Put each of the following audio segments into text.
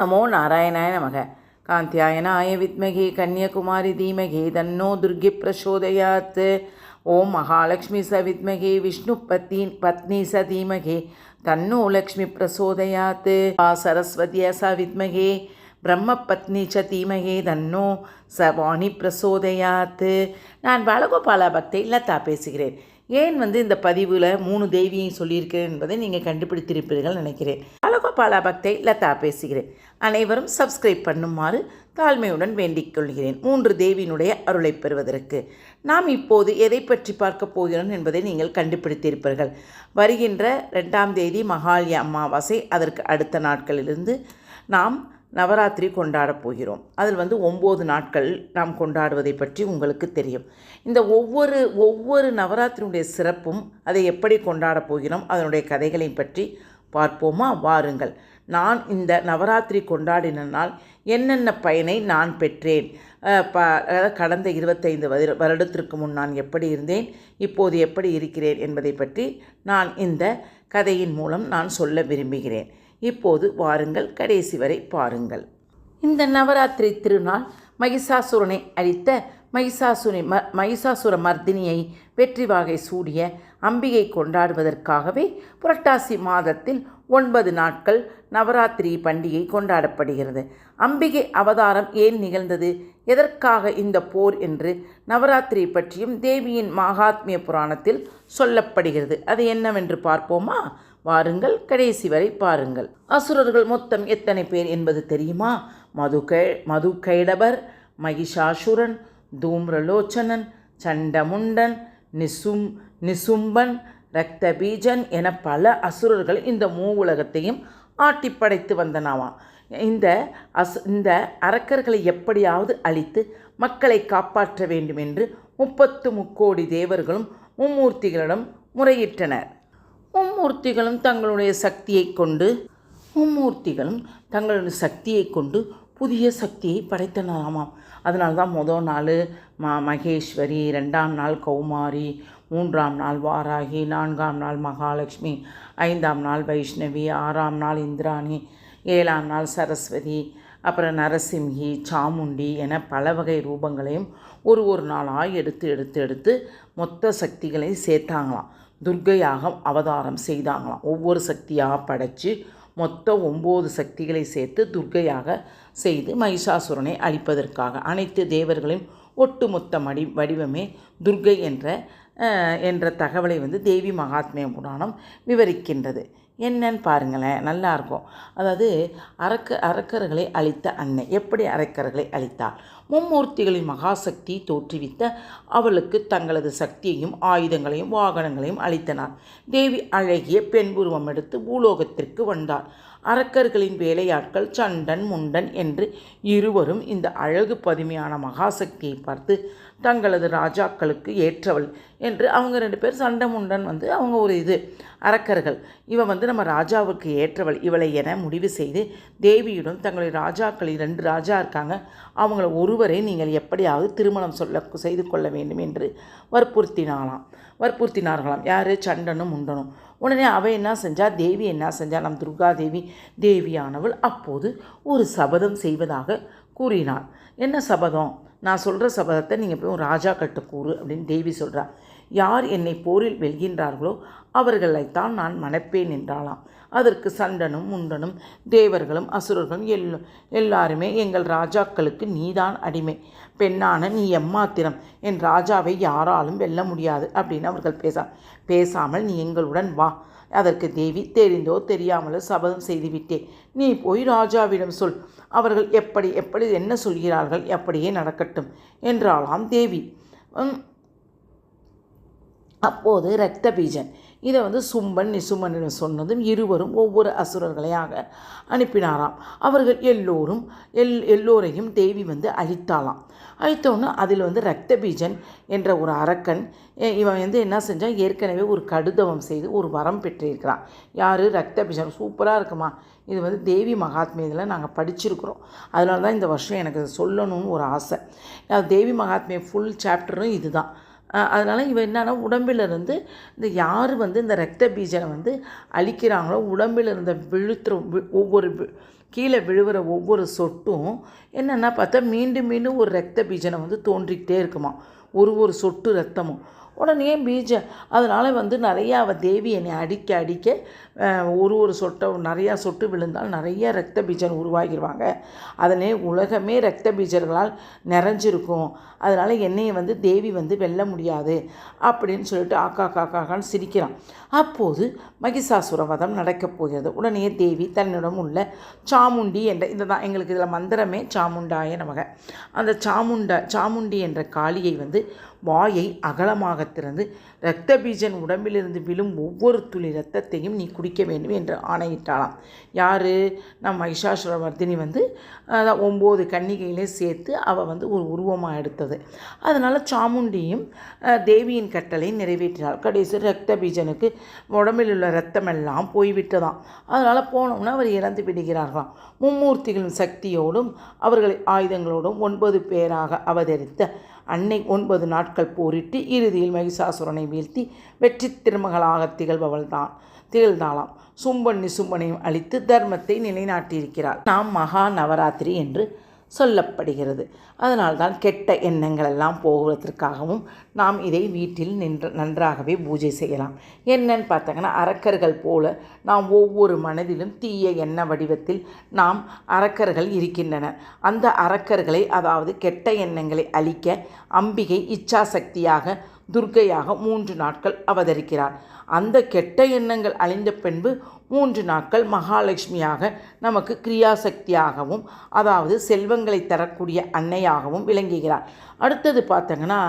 நமோ நாராயணாய நமக காந்தியாயனாய வித்மகி கன்னியகுமாரி தீமகி தன்னோ துர்கி பிரசோதயாத் ஓம் மகாலட்சுமி ச வித்மகி விஷ்ணு பத்தி பத்னி ச தீமகி தன்னோ லக்ஷ்மி பிரசோதயாத் ஆ சரஸ்வதிய ச வித்மகி பிரம்ம பத்னி ச தீமகே தன்னோ ச வாணி பிரசோதயாத் நான் பாலகோபாலா பக்தை லதா பேசுகிறேன்। ஏன் வந்து இந்த பதிவில் மூணு தேவியை சொல்லியிருக்கிறேன் என்பதை நீங்கள் கண்டுபிடித்திருப்பீர்கள் நினைக்கிறேன். பாலகோபாலா பக்தை லதா பேசுகிறேன். அனைவரும் சப்ஸ்கிரைப் பண்ணுமாறு தாழ்மையுடன் வேண்டிக் கொள்கிறேன். மூன்று தேவியினுடைய அருளை பெறுவதற்கு. நாம் இப்போது எதை பற்றி பார்க்க போகிறோம் என்பதை நீங்கள் கண்டுபிடித்திருப்பீர்கள். வருகின்ற ரெண்டாம் தேதி மகாலய அமாவாசை. அதற்கு அடுத்த நாட்களிலிருந்து நாம் நவராத்திரி கொண்டாடப் போகிறோம். அதில் வந்து ஒம்பது நாட்கள் நாம் கொண்டாடுவதை பற்றி உங்களுக்கு தெரியும். இந்த ஒவ்வொரு ஒவ்வொரு நவராத்திரியுடைய சிறப்பும் அதை எப்படி கொண்டாடப் போகிறோம் அதனுடைய கதைகளை பற்றி பார்ப்போமா? வாருங்கள். நான் இந்த நவராத்திரி கொண்டாடினால் என்னென்ன பயனை நான் பெற்றேன்? ப அதாவது கடந்த இருபத்தைந்து வருடத்திற்கு முன் நான் எப்படி இருந்தேன்? இப்போது எப்படி இருக்கிறேன் என்பதை பற்றி நான் இந்த கதையின் மூலம் நான் சொல்ல விரும்புகிறேன். இப்போது வாருங்கள் கடைசி வரை பாருங்கள். இந்த நவராத்திரி திருநாள் மகிஷாசுரனை அழித்த மகிஷாசுரை ம மகிஷாசுர மர்தினியை வெற்றி வாகை சூடிய அம்பிகை கொண்டாடுவதற்காகவே புரட்டாசி மாதத்தில் ஒன்பது நாட்கள் நவராத்திரி பண்டிகை கொண்டாடப்படுகிறது. அம்பிகை அவதாரம் ஏன் நிகழ்ந்தது? எதற்காக இந்த போர் என்று நவராத்திரி பற்றியும் தேவியின் மகாத்மிய புராணத்தில் சொல்லப்படுகிறது. அது என்னவென்று பார்ப்போமா? வாருங்கள் கடைசி வரை பாருங்கள். அசுரர்கள் மொத்தம் எத்தனை பேர் என்பது தெரியுமா? மது கை மது கைடபர் மகிஷாசுரன் தூம்ரலோச்சனன் சண்டமுண்டன் நிசும் நிசும்பன் ரக்தபீஜன் என பல அசுரர்கள் இந்த மூவுலகத்தையும் ஆட்டி படைத்து வந்தனாவாம். இந்த அசு இந்த அரக்கர்களை எப்படியாவது அழித்து மக்களை காப்பாற்ற வேண்டும் என்று முப்பத்து முக்கோடி தேவர்களும் மும்மூர்த்திகளிடம் முறையிட்டனர். மும்மூர்த்திகளும் தங்களுடைய சக்தியை கொண்டு மும்மூர்த்திகளும் தங்களுடைய சக்தியை கொண்டு புதிய சக்தியை படைத்தனராமாம். அதனால தான் முதல் நாள் ம மகேஸ்வரி ரெண்டாம் நாள் கௌமாரி மூன்றாம் நாள் வாராகி நான்காம் நாள் மகாலட்சுமி ஐந்தாம் நாள் வைஷ்ணவி ஆறாம் நாள் இந்திராணி ஏழாம் நாள் சரஸ்வதி அப்புறம் நரசிம்ஹி சாமுண்டி என பல வகை ரூபங்களையும் ஒரு ஒரு நாளாக எடுத்து எடுத்து எடுத்து மொத்த சக்திகளையும் சேர்த்தாங்களாம். துர்க்கையாக அவதாரம் செய்தாங்களாம். ஒவ்வொரு சக்தியாக படைத்து மொத்த ஒம்பது சக்திகளை சேர்த்து துர்க்கையாக செய்து மகிஷாசுரனை அழிப்பதற்காக அனைத்து தேவர்களின் ஒட்டுமொத்த மடி வடிவமே துர்க்கை என்ற என்ற தகவலை வந்து தேவி மகாத்மிய புராணம் விவரிக்கின்றது. என்னன்னு பாருங்களேன் நல்லா இருக்கும். அதாவது அரக்க அரக்கர்களை அழித்த அன்னை. எப்படி அரக்கர்களை அழித்தார் மும்மூர்த்திகளின் மகாசக்தி தோற்றுவித்த அவளுக்கு தங்களது சக்தியையும் ஆயுதங்களையும் வாகனங்களையும் அளித்தனர். தேவி அழகிய பெண் உருவம் எடுத்து பூலோகத்திற்கு வந்தார் அரக்கர்களின் வேலையாட்கள் சண்டன் முண்டன் என்று இருவரும் இந்த அழகு பதுமையான மகாசக்தியை பார்த்து தங்களது ராஜாக்களுக்கு ஏற்றவள் என்று அவங்க ரெண்டு பேர் சண்டை முண்டன் வந்து அவங்க ஒரு இது அரக்கர்கள். இவன் வந்து நம்ம ராஜாவுக்கு ஏற்றவள். இவளை என முடிவு செய்து தேவியுடன் தங்களுடைய ராஜாக்களில் ரெண்டு ராஜா இருக்காங்க. அவங்கள ஒருவரை நீங்கள் எப்படியாவது திருமணம் சொல்ல செய்து கொள்ள வேண்டும் என்று வற்புறுத்தினாலாம் வற்புறுத்தினார்களாம். யார்? சண்டனும் முண்டனும். உடனே அவள் என்ன செஞ்சா? தேவி என்ன செஞ்சா? நம் துர்கா தேவி தேவியானவள் அப்போது ஒரு சபதம் செய்வதாக கூறினாள். என்ன சபதம்? நான் சொல்கிற சபதத்தை நீங்கள் போய் ராஜா கட்டு கூறு அப்படின்னு தேவி சொல்றா. யார் என்னை போரில் வெல்கின்றார்களோ அவர்களைத்தான் நான் மணப்பேன் என்றாலாம் அதற்கு சண்டனும் முண்டனும் தேவர்களும் அசுரர்களும் எல்லோ எல்லாருமே எங்கள் ராஜாக்களுக்கு நீதான் அடிமை. பெண்ணான நீ எம்மாத்திரம். என் ராஜாவை யாராலும் வெல்ல முடியாது அப்படின்னு அவர்கள் பேச பேசாமல் நீ எங்களுடன் வா. அதற்கு தேவி தெரிந்தோ தெரியாமலோ சபதம் செய்துவிட்டேன். நீ போய் ராஜாவிடம் சொல். அவர்கள் எப்படி எப்படி என்ன சொல்கிறார்கள் அப்படியே நடக்கட்டும் என்றாளாம் தேவி. உம், அப்போது இரத்த பீஜன் இதை வந்து சும்பன் நிசுமனிடம் சொன்னதும் இருவரும் ஒவ்வொரு அசுரர்களையாக அனுப்பினாராம். அவர்கள் எல்லோரும் எல் எல்லோரையும் தேவி வந்து அழித்தாளாம். அழித்தோன்னு அதில் வந்து ரத்தபீஜன் என்ற ஒரு அரக்கன் இவன் வந்து என்ன செஞ்சான்? ஏற்கனவே ஒரு கடுதவம் செய்து ஒரு வரம் பெற்றிருக்கிறான். யார்? இரத்த பீஜன் சூப்பராக இருக்குமா? இது வந்து தேவி மகாத்மியத்தில் நாங்கள் படிச்சிருக்கிறோம். அதனால தான் இந்த வருஷம் எனக்கு சொல்லணும்னு ஒரு ஆசை. தேவி மகாத்மிய ஃபுல் சாப்டரும் இதுதான். அதனால் இவன் என்னன்னா உடம்பிலிருந்து இந்த யார் வந்து இந்த ரத்த பீஜனை வந்து அழிக்கிறாங்களோ உடம்பில் இருந்த விழுத்துற ஒவ்வொரு கீழே விழுகிற ஒவ்வொரு சொட்டும் என்னென்னா பார்த்தா மீண்டும் மீண்டும் ஒரு ரத்த பீஜனை வந்து தோன்றிக்கிட்டே இருக்குமா ஒரு ஒரு சொட்டு ரத்தமும். உடனே பீஜ. அதனால் வந்து நிறையா அவள் தேவி என்னை அடிக்க அடிக்க ஒரு ஒரு சொட்டை நிறையா சொட்டு விழுந்தால் நிறைய ரத்த பீஜன் உருவாகிடுவாங்க அதனே உலகமே ரத்த பீஜர்களால் நிறைஞ்சிருக்கும். அதனால் என்னையை வந்து தேவி வந்து வெல்ல முடியாது அப்படின்னு சொல்லிட்டு ஆக்கா காக்காக்கான்னு சிரிக்கிறான். அப்போது மகிஷாசுர வதம் நடக்கப் போகிறது. உடனே தேவி தன்னிடம் உள்ள சாமுண்டி என்ற இந்த தான் எங்களுக்கு இதில் மந்திரமே சாமுண்டாய நமக. அந்த சாமுண்டா சாமுண்டி என்ற காளியை வந்து வாயை அகலமாக திறந்து இரத்த பீஜன் உடம்பிலிருந்து விழும் ஒவ்வொரு துளி இரத்தத்தையும் நீ குடிக்க வேண்டும் என்று ஆணையிட்டாளாம். யார்? நம் மகிஷாசுரவர்தினி வந்து ஒம்பது கன்னிகையிலே சேர்த்து அவள் வந்து ஒரு உருவமாக எடுத்தது. அதனால் சாமுண்டியும் தேவியின் கட்டளை நிறைவேற்றினாள். கடைசி இரத்த பீஜனுக்கு உடம்பில் உள்ள ரத்தமெல்லாம் போய்விட்டதாம். அதனால் போனோம்னா அவர் இறந்து விடுகிறார்களாம். மும்மூர்த்திகளின் சக்தியோடும் அவர்களை ஆயுதங்களோடும் ஒன்பது பேராக அவதரித்த அன்னை ஒன்பது நாட்கள் போரிட்டு இறுதியில் மகிஷாசுரனை வீழ்த்தி வெற்றி திருமகளாக திகழ்பவள் தான் திகழ்ந்தாளாம். சும்பன் நிசும்பனையும் அழித்து தர்மத்தை நிலைநாட்டியிருக்கிறார். நாம் மகா நவராத்திரி என்று சொல்லப்படுகிறது. அதனால்தான் கெட்ட எண்ணங்கள் எல்லாம் போவதற்காகவும் நாம் இதை வீட்டில் நின்று நன்றாகவே பூஜை செய்யலாம். என்னன்னு பார்த்தாங்கன்னா அரக்கர்கள் போல நாம் ஒவ்வொரு மனதிலும் தீய எண்ண வடிவத்தில் நாம் அரக்கர்கள் இருக்கின்றன அந்த அரக்கர்களை அதாவது கெட்ட எண்ணங்களை அழிக்க அம்பிகை இச்சாசக்தியாக துர்க்கையாக மூன்று நாட்கள் அவதரிக்கிறார். அந்த கெட்ட எண்ணங்கள் அழிந்த பின்பு மூன்று நாட்கள் மகாலட்சுமியாக நமக்கு கிரியாசக்தியாகவும் அதாவது செல்வங்களை தரக்கூடிய அன்னையாகவும் விளங்குகிறார். அடுத்தது பார்த்தங்கன்னா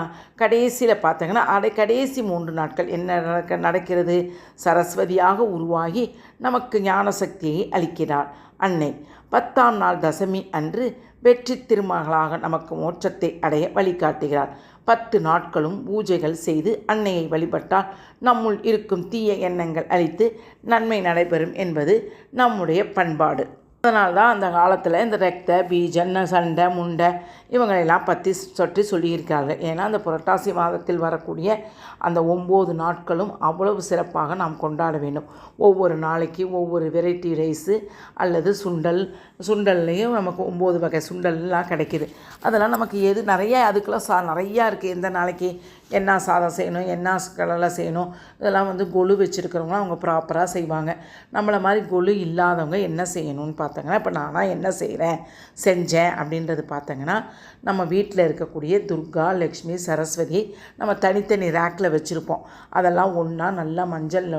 கடைசியில் பார்த்தங்கன்னா அடை கடைசி மூன்று நாட்கள் என்ன நடக்க நடக்கிறது? சரஸ்வதியாக உருவாகி நமக்கு ஞானசக்தியை அளிக்கிறார் அன்னை. பத்தாம் நாள் தசமி அன்று வெற்றி திருமகளாக நமக்கு மோட்சத்தை அடைய வழிகாட்டுகிறார். பத்து நாட்களும் பூஜைகள் செய்து அன்னையை வழிபட்டால் நம்முள் இருக்கும் தீய எண்ணங்கள் அழித்து நன்மை நடைபெறும் என்பது நம்முடைய பண்பாடு. அதனால்தான் அந்த காலத்தில் இந்த ரத்த பீஜன் சண்டை முண்டை இவங்களெல்லாம் பற்றி சொட்டி சொல்லியிருக்கார்கள் ஏன்னா அந்த புரட்டாசி மாதத்தில் வரக்கூடிய அந்த ஒம்பது நாட்களும் அவ்வளவு சிறப்பாக நாம் கொண்டாட வேண்டும். ஒவ்வொரு நாளைக்கு ஒவ்வொரு வெரைட்டி ரைஸு அல்லது சுண்டல் சுண்டல்லையும் நமக்கு ஒம்பது வகை சுண்டல்லாம் கிடைக்கிது. அதெல்லாம் நமக்கு எது நிறைய அதுக்கெல்லாம் சா நிறையா இருக்குது எந்த நாளைக்கு என்ன சாதம் செய்யணும் என்ன கடலை செய்யணும் இதெல்லாம் வந்து கொலு வச்சுருக்கிறவங்க அவங்க ப்ராப்பராக செய்வாங்க. நம்மளை மாதிரி கொலு இல்லாதவங்க என்ன செய்யணும்னு பார்த்தாங்கன்னா இப்போ நானாக என்ன செய்கிறேன் செஞ்சேன் அப்படின்றது பார்த்தாங்கன்னா நம்ம வீட்டில் இருக்கக்கூடிய துர்கா லக்ஷ்மி சரஸ்வதி நம்ம தனித்தனி ரேக்கில் வச்சுருப்போம். அதெல்லாம் ஒன்றா நல்லா மஞ்சள்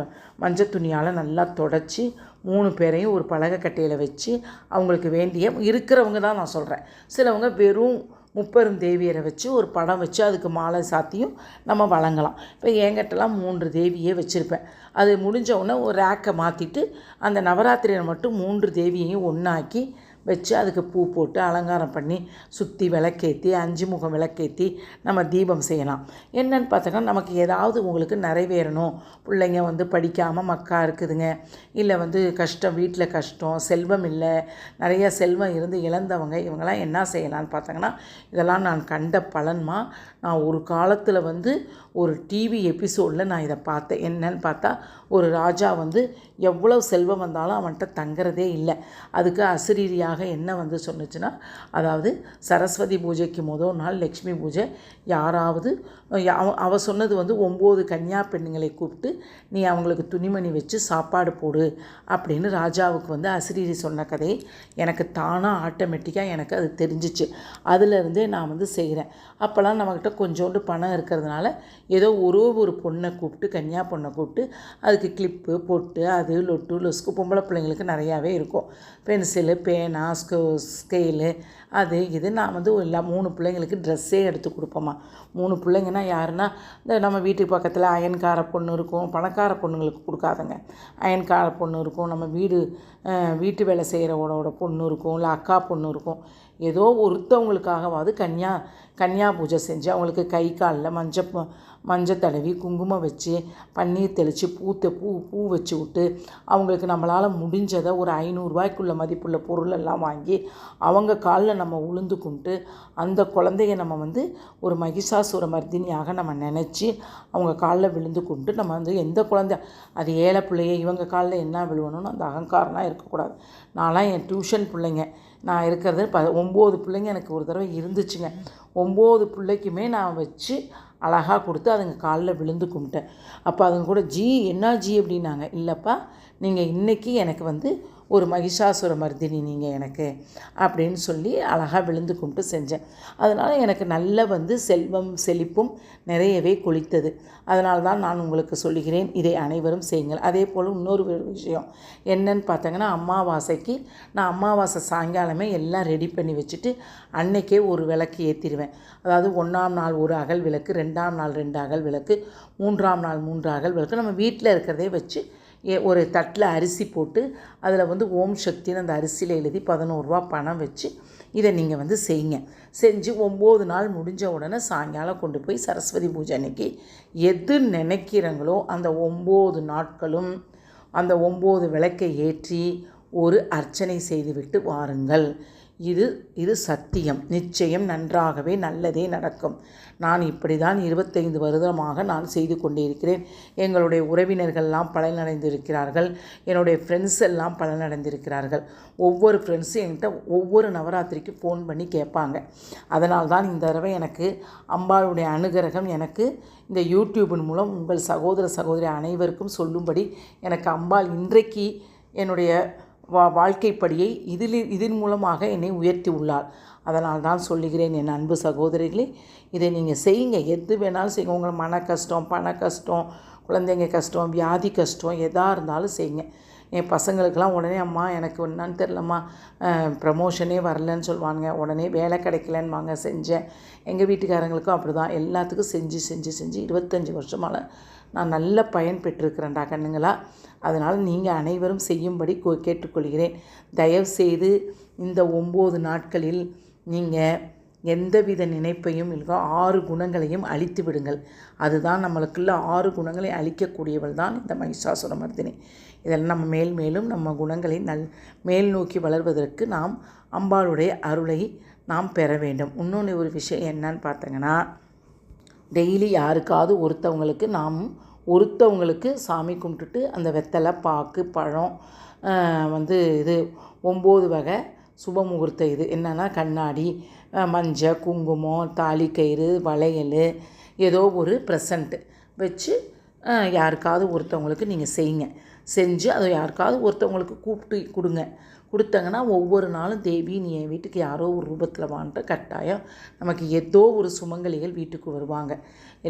மஞ்சள் துணியால் நல்லா தொடச்சி மூணு பேரையும் ஒரு பலகைக்கட்டையில் வச்சு அவங்களுக்கு வேண்டிய இருக்கிறவங்க தான் நான் சொல்கிறேன் சிலவங்க வெறும் முப்பெரும் தேவியரை வச்சு ஒரு படம் வச்சு அதுக்கு மாலை சாத்தியும் நம்ம வழங்கலாம். இப்போ என்கிட்டலாம் மூன்று தேவியே வச்சுருப்பேன். அது முடிஞ்ச உடனே ஒரு ரேக்கை மாற்றிட்டு அந்த நவராத்திரியை மட்டும் மூன்று தேவியையும் ஒன்றாக்கி வச்சு அதுக்கு பூ போட்டு அலங்காரம் பண்ணி சுற்றி விளக்கேற்றி அஞ்சு முகம் விளக்கேற்றி நம்ம தீபம் செய்யலாம். என்னன்னு பார்த்தோன்னா நமக்கு ஏதாவது உங்களுக்கு நிறைவேறணும். பிள்ளைங்க வந்து படிக்காமல் மக்கா இருக்குதுங்க. இல்லை வந்து கஷ்டம் வீட்டில் கஷ்டம் செல்வம் இல்லை. நிறைய செல்வம் இருந்து இழந்தவங்க இவங்கெல்லாம் என்ன செய்யலாம்னு பார்த்தாங்கன்னா இதெல்லாம் நான் கண்ட பலன்மா நான் ஒரு காலத்தில் வந்து ஒரு டிவி எபிசோடில் நான் இதை பார்த்தேன். என்னன்னு பார்த்தா ஒரு ராஜா வந்து எவ்வளோ செல்வம் வந்தாலும் அவன்கிட்ட தங்குறதே இல்லை. அதுக்கு அசிரீரியாக என்ன வந்து சொன்னுச்சுன்னா அதாவது சரஸ்வதி பூஜைக்கு முதல் நாள் லக்ஷ்மி பூஜை. யாராவது அவ சொன்னது வந்து ஒம்பது கன்னியா பெண்ணுங்களை கூப்பிட்டு நீ அவங்களுக்கு துணிமணி வச்சு சாப்பாடு போடு அப்படின்னு ராஜாவுக்கு வந்து அசிரீரி சொன்ன கதை எனக்கு தானாக ஆட்டோமேட்டிக்காக எனக்கு அது தெரிஞ்சிச்சு. அதுலேருந்தே நான் வந்து செய்கிறேன் அப்போல்லாம் நம்மக்கிட்ட கொஞ்சோண்டு பணம் இருக்கிறதுனால ஏதோ ஒரு ஒரு பொண்ணை கூப்பிட்டு கன்னியா பொண்ணை கூப்பிட்டு அதுக்கு கிளிப்பு பொட்டு அது லொட்டு லொஸ்க்கு பொம்பளை பிள்ளைங்களுக்கு நிறையாவே இருக்கும். பென்சிலு பேனா ஸ்கோ ஸ்கேலு அது இது நான் வந்து எல்லா மூணு பிள்ளைங்களுக்கு ட்ரெஸ்ஸே எடுத்து கொடுப்போம்மா. மூணு பிள்ளைங்கன்னா யாருன்னா இந்த நம்ம வீட்டுக்கு பக்கத்தில் அயன்கார பொண்ணு இருக்கும் பணக்கார பொண்ணுங்களுக்கு கொடுக்காதங்க. அயன்கார பொண்ணு இருக்கும் நம்ம வீடு வீட்டு வேலை செய்கிறவோட பொண்ணு இருக்கும் இல்லை அக்கா பொண்ணு இருக்கும். ஏதோ ஒருத்தவங்களுக்காகவாவது கன்னியா கன்னியா பூஜை செஞ்சு அவங்களுக்கு கை காலில் மஞ்சள் மஞ்சள் தடவி குங்குமம் வச்சு பன்னீர் தெளித்து பூத்த பூ பூ வச்சு விட்டு அவங்களுக்கு நம்மளால் முடிஞ்சதை ஒரு ஐநூறுரூவாய்க்குள்ள மதிப்புள்ள பொருள் எல்லாம் வாங்கி அவங்க காலில் நம்ம உளுந்து கும்பிட்டு அந்த குழந்தைய நம்ம வந்து ஒரு மகிஷாசுர மர்தினியாக நம்ம நினச்சி அவங்க காலில் விழுந்து கும்பிட்டு நம்ம வந்து எந்த குழந்தை அது ஏழை பிள்ளைய இவங்க காலில் என்ன விழுவணும்னு அந்த அகங்காரம்லாம் இருக்கக்கூடாது. நான்லாம் என் டியூஷன் பிள்ளைங்க. நான் இருக்கிறது ப ஒம்பது பிள்ளைங்க எனக்கு ஒரு தடவை இருந்துச்சுங்க. ஒம்பது பிள்ளைக்குமே நான் வச்சு அழகாக கொடுத்து அதுங்க காலில் விழுந்து கும்பிட்டேன். அப்போ அதுங்க கூட ஜி என்ன ஜி? அப்படின்னாங்க. இல்லைப்பா நீங்கள் இன்றைக்கி எனக்கு வந்து ஒரு மகிஷாசுர மர்தினி நீங்கள் எனக்கு அப்படின்னு சொல்லி அழகாக விழுந்து கும்பிட்டு செஞ்சேன். அதனால் எனக்கு நல்ல வந்து செல்வம் செழிப்பும் நிறையவே கொளித்தது. அதனால தான் நான் உங்களுக்கு சொல்லுகிறேன் இதை அனைவரும் செய்யுங்கள். அதே போல் இன்னொரு விஷயம். என்னன்னு பார்த்தாங்கன்னா அமாவாசைக்கு நான் அமாவாசை சாயங்காலமே எல்லாம் ரெடி பண்ணி வச்சுட்டு அன்னைக்கே ஒரு விளக்கு ஏற்றிடுவேன் அதாவது ஒன்றாம் நாள் ஒரு அகல் விளக்கு ரெண்டாம் நாள் ரெண்டு அகல் விளக்கு மூன்றாம் நாள் மூன்று அகல் விளக்கு நம்ம வீட்டில் இருக்கிறதே வச்சு ஒரு தட்டில் அரிசி போட்டு அதில் வந்து ஓம் சக்தின்னு அந்த அரிசியில் எழுதி பதினோருவா பணம் வச்சு இதை நீங்கள் வந்து செய்யுங்க. செஞ்சு ஒம்பது நாள் முடிஞ்ச உடனே சாயங்காலம் கொண்டு போய் சரஸ்வதி பூஜை அன்னைக்கு எது நினைக்கிறீங்களோ அந்த ஒம்பது நாட்களும் அந்த ஒம்பது விளக்கை ஏற்றி ஒரு அர்ச்சனை செய்துவிட்டு வாருங்கள். இது இது சத்தியம். நிச்சயம் நன்றாகவே நல்லதே நடக்கும். நான் இப்படி தான் இருபத்தைந்து வருடமாக நான் செய்து கொண்டிருக்கிறேன். எங்களுடைய உறவினர்கள்லாம் பலனடைந்திருக்கிறார்கள். என்னுடைய ஃப்ரெண்ட்ஸ் எல்லாம் பலனடைந்திருக்கிறார்கள். ஒவ்வொரு ஃப்ரெண்ட்ஸும் என்கிட்ட ஒவ்வொரு நவராத்திரிக்கு ஃபோன் பண்ணி கேட்பாங்க. அதனால் தான் இந்த தடவை எனக்கு அம்பாளுடைய அனுகிரகம் எனக்கு இந்த யூடியூபின் மூலம் உங்கள் சகோதர சகோதரி அனைவருக்கும் சொல்லும்படி எனக்கு அம்பாள் இன்றைக்கு என்னுடைய வா வாழ்க்கைப்படியை இதில் இதன் மூலமாக என்னை உயர்த்தி உள்ளார். அதனால் தான் சொல்லுகிறேன் என் அன்பு சகோதரிகளே இதை நீங்கள் செய்யுங்க. எது வேணாலும் செய்யுங்க. உங்களை மன கஷ்டம் பண கஷ்டம் குழந்தைங்க கஷ்டம் வியாதி கஷ்டம் எதாக இருந்தாலும் செய்யுங்க. என் பசங்களுக்கெல்லாம் உடனே அம்மா எனக்கு என்னன்னு தெரிலம்மா ப்ரமோஷனே வரலன்னு சொல்லுவாங்க உடனே வேலை கிடைக்கலன்னு வாங்க செஞ்சேன். எங்கள் வீட்டுக்காரங்களுக்கும் அப்படி தான் எல்லாத்துக்கும் செஞ்சு செஞ்சு செஞ்சு இருபத்தஞ்சி வருஷமால நான் நல்ல பயன் பெற்றிருக்கிறேன்டா கண்ணுங்களா. அதனால் நீங்கள் அனைவரும் செய்யும்படி கேட்டுக்கொள்கிறேன். தயவுசெய்து இந்த ஒம்பது நாட்களில் நீங்கள் எந்தவித நினைப்பையும் இல்லை ஆறு குணங்களையும் அழித்து விடுங்கள். அதுதான் நம்மளுக்குள்ள ஆறு குணங்களை அழிக்கக்கூடியவள் தான் இந்த மகிஷாசுர மர்தினி. இதெல்லாம் நம்ம மேல் மேலும் நம்ம குணங்களை நல் மேல் நோக்கி வளர்வதற்கு நாம் அம்பாளுடைய அருளை நாம் பெற வேண்டும். இன்னொன்று ஒரு விஷயம் என்னன்னு பார்த்தீங்கன்னா டெய்லி யாருக்காவது ஒருத்தவங்களுக்கு நாம் ஒருத்தவங்களுக்கு சாமி கும்பிட்டுட்டு அந்த வெத்தலை பாக்கு பழம் வந்து இது ஒம்பது வகை சுப முகூர்த்த இது என்னென்னா கண்ணாடி மஞ்சள் குங்குமம் தாலிக்கயிறு வளையல் ஏதோ ஒரு ப்ரெசண்ட்டு வச்சு யாருக்காவது ஒருத்தவங்களுக்கு நீங்கள் செய்யுங்க. செஞ்சு அதை யாருக்காவது ஒருத்தவங்களுக்கு கூப்பிட்டு கொடுங்க. கொடுத்தாங்கன்னா ஒவ்வொரு நாளும் தேவி நீ என் வீட்டுக்கு யாரோ ஒரு ரூபத்தில் வாண்ட கட்டாயம் நமக்கு ஏதோ ஒரு சுமங்கலிகள் வீட்டுக்கு வருவாங்க.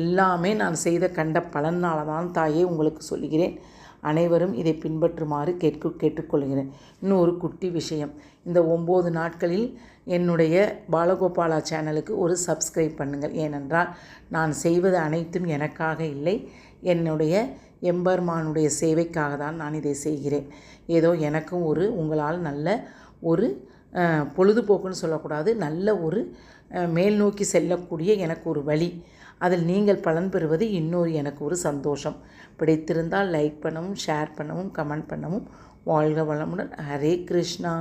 எல்லாமே நான் செய்த கண்ட பலனால் தான் தாயே உங்களுக்கு சொல்லுகிறேன். அனைவரும் இதை பின்பற்றுமாறு கேட்கு கேட்டுக்கொள்கிறேன். இன்னும் ஒரு குட்டி விஷயம். இந்த ஒம்பது நாட்களில் என்னுடைய பாலகோபாலா சேனலுக்கு ஒரு சப்ஸ்கிரைப் பண்ணுங்கள். ஏனென்றால் நான் செய்வது அனைத்தும் எனக்காக இல்லை. என்னுடைய எம்பெருமானுடைய சேவைக்காக தான் நான் இதை செய்கிறேன். ஏதோ எனக்கும் ஒரு உங்களால் நல்ல ஒரு பொழுதுபோக்குன்னு சொல்லக்கூடாது நல்ல ஒரு மேல் நோக்கி செல்லக்கூடிய எனக்கு ஒரு வழி. அதில் நீங்கள் பலன் பெறுவது இன்னொரு எனக்கு ஒரு சந்தோஷம். பிடித்திருந்தால் லைக் பண்ணவும் ஷேர் பண்ணவும் கமெண்ட் பண்ணவும் வாழ்க வளமுடன். ஹரே கிருஷ்ணா.